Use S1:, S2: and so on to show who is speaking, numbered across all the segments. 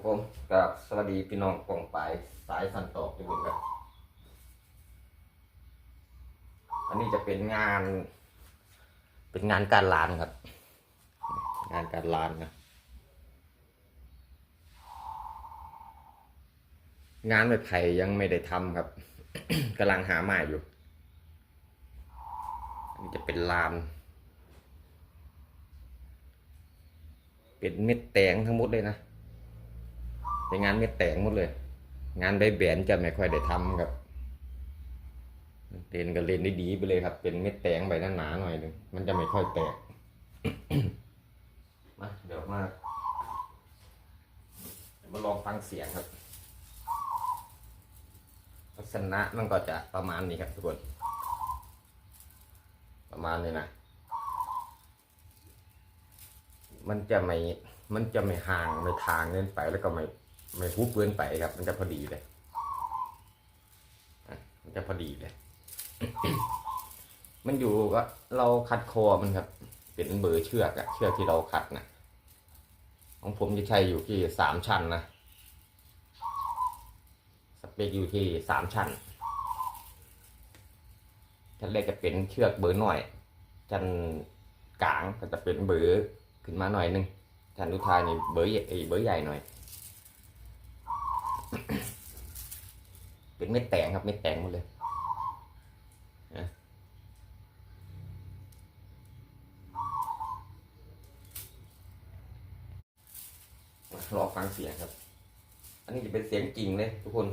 S1: ครับผมกับสวัสดีพี่น้องกองปลายสายสันตอกทุกคนครับ อันนี้จะเป็นงาน เป็นงานการลานครับ งานการลานนะ งานไม้ไผ่ยังไม่ได้ทำครับกำลังหาใหม่อยู่ อันนี้จะเป็นลาน เป็นเม็ดแตงทั้งหมดเลยนะ เป็นงานเม็ดแต่งหมดเลย งานใบแบนจะไม่ค่อยได้ทำครับเล่นก็เล่นได้ดีไปเลยครับ เป็นเม็ดแตงใบหนาๆหน่อยหนึงมันจะไม่ค่อยแตกมาเดี๋ยวมามาลองฟังเสียงครับลักษณะมันก็จะประมาณนี้ครับทุกคน ประมาณนี้นะมันจะไม่ มันจะไม่ห่างไม่ทางเกินไปแล้วก็ไม่ ไม่ฮุบเกินไปครับ มันจะพอดีเลยมันจะพอดีเลย มันอยู่ว่าเราคัดคอมันครับ เป็นเบอร์เชือกอะเชือกที่เราคัดนะของผมจะใช้อยู่ที่สามชั้นนะสเปคอยู่ที่สามชั้นชั้นแรกจะเป็นเชือกเบอร์หน่อยชั้นกลางก็จะเป็นเบอร์ขึ้นมาหน่อยหนึงชั้นสุทายนี่เบอร์ใหญ่เอ้ยเบอร์ใหญ่หน่อย เป็นเม็ดแตงครับเม็ดแตงหมดเลยนะรอฟังเสียงครับ อันนี้จะเป็นเสียงจริงเลยทุกคน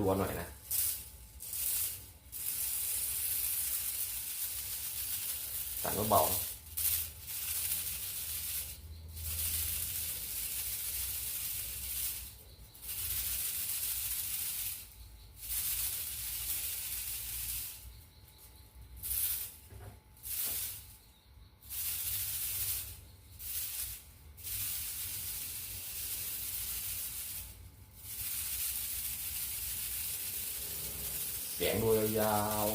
S1: รัวๆหน่อยนะสั่นเบาๆ เสียยาว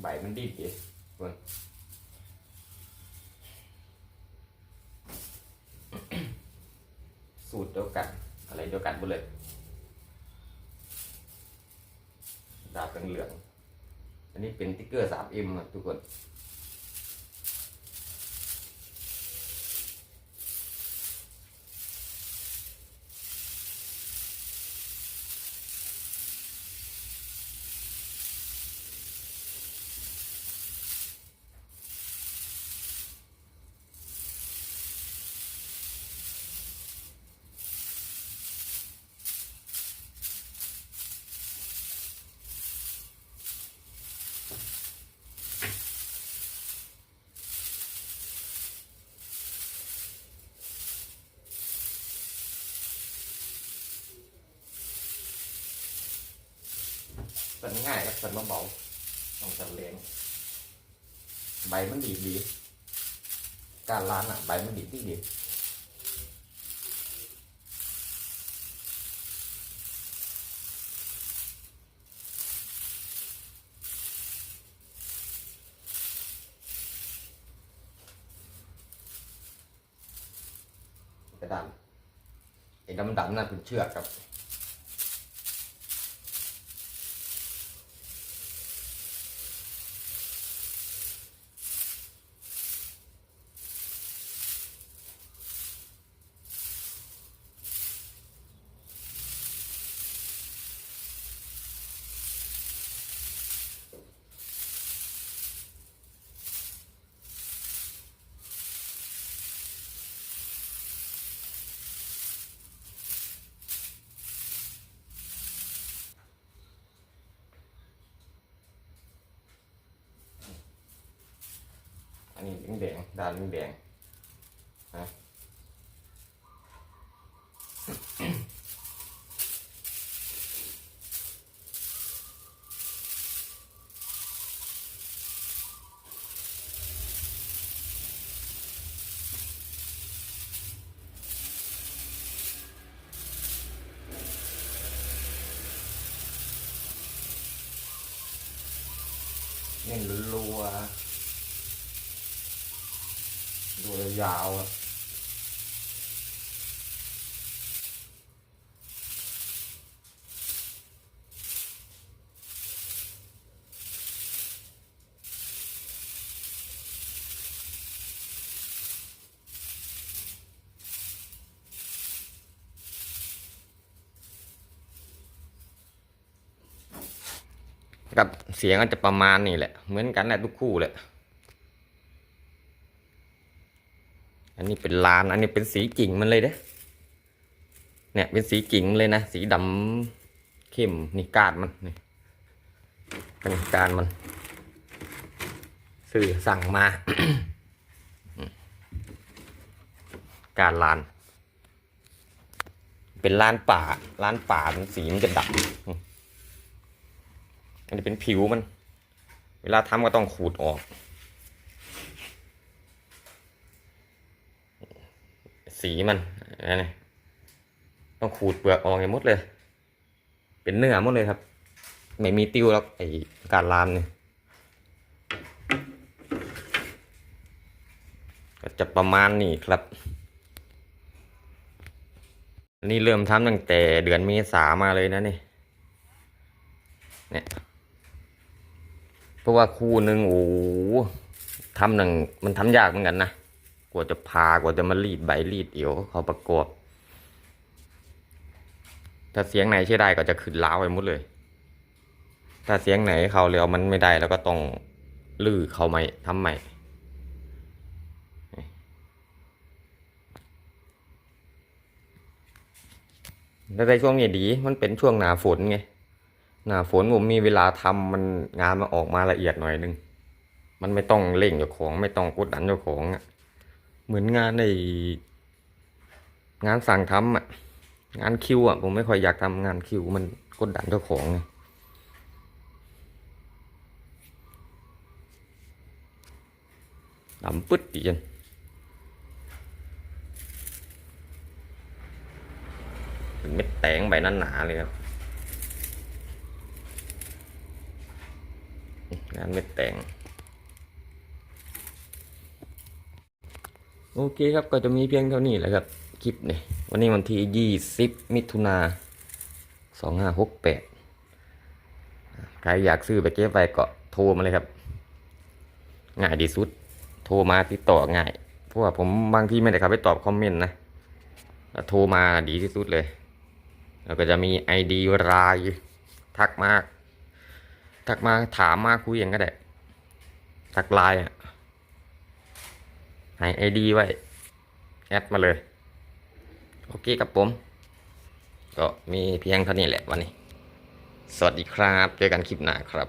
S1: ใบมันดิ้นดิเพื่อนสูตรเดียวกัน อะไรเดียวกันหมดเลย ดาบเหลืองๆอันนี้เป็นติ๊กเกอร์ 3M ครับทุกคน สันง่ายครับสันเบาๆต้องสันแรงใบมันดีดี การล้านอะใบมันดีที่ดีกระดานไอ้ดำๆนั่นเป็นเชือกครับ อันนี้แดงด่านแดงนะเน้นรัวๆ รัวยาวอะกับเสียงก็จะประมาณนี้แหละ เหมือนกันแหละทุกคู่แหละ อันนี้เป็นลาน อันนี้เป็นสีกิ่งมันเลยเด้เนี่ยเป็นสีกิ่งเลยนะ สีดำเข้มนี่กาดมันนี่เป็นกาดมันสื่อสั่งมา การลาน เป็นลานป่าลานป่ามันสีมันจะดำอันนี้เป็นผิวมัน เวลาทำก็ต้องขูดออก สีมันนนี้ต้องขูดเปลือกออกให้หมดเลย เป็นเนื้อหมดเลยครับ ไม่มีติ้วแล้วไอ้การลามเนี่ยก็จะประมาณนี้ครับนนี้เริ่มทำตั้งแต่เดือนเมษามาเลยนะนี่เนี่ยเพราะว่าคู่หนึ่งโอ้โหทำหนึ่งมันทำยากเหมือนกันนะ ว่าจะพากว่าจะมารีดใบรีดเอียวเขาประกอบถ้าเสียงไหนใช่ได้ก็จะขึ้นล้าวไปหมดเลย ถ้าเสียงไหนเขาเร็วมันไม่ได้แล้วก็ต้องลื้อเขาใหม่ทำใหม่แล้วในช่วงนี้ดี มันเป็นช่วงหนาฝนไง หนาฝนผมมีเวลาทำมันงานมันออกมาละเอียดหน่อยนึง มันไม่ต้องเร่งเจ้าของ ไม่ต้องกดดันเจ้าของอะ เหมือนงานในงานสั่งทำอะ งานคิวอะ ผมไม่ค่อยอยากทำงานคิวมันกดดันเจ้าของไงดำปึ๊ดดีจังเป็นเม็ดแตงใบนั้นหนาเลยครับ งานเม็ดแต่ง โอเคครับก็จะมีเพียงเท่านี้แหละครับคลิปนี่วันนี้วันที่ยี่สิบมิถุนาสองห้าหกแปดใครอยากซื้อไปเก็บไว้ก็โทรมาเลยครับ ง่ายที่สุด โทรมาติดต่อง่าย เพราะว่าผมบางที่ไม่ได้เข้าไปตอบคอมเมนต์นะโทรมาดีที่สุดเลย แล้วก็จะมีไอดีรายทักมาทักมาถามมาคุยกันก็ได้ ทักไลน์อะ ให้ไอดีไว้ แอดมาเลย โอเคครับผม ก็มีเพียงเท่านี้แหละวันนี้ สวัสดีครับ เจอกันคลิปหน้าครับ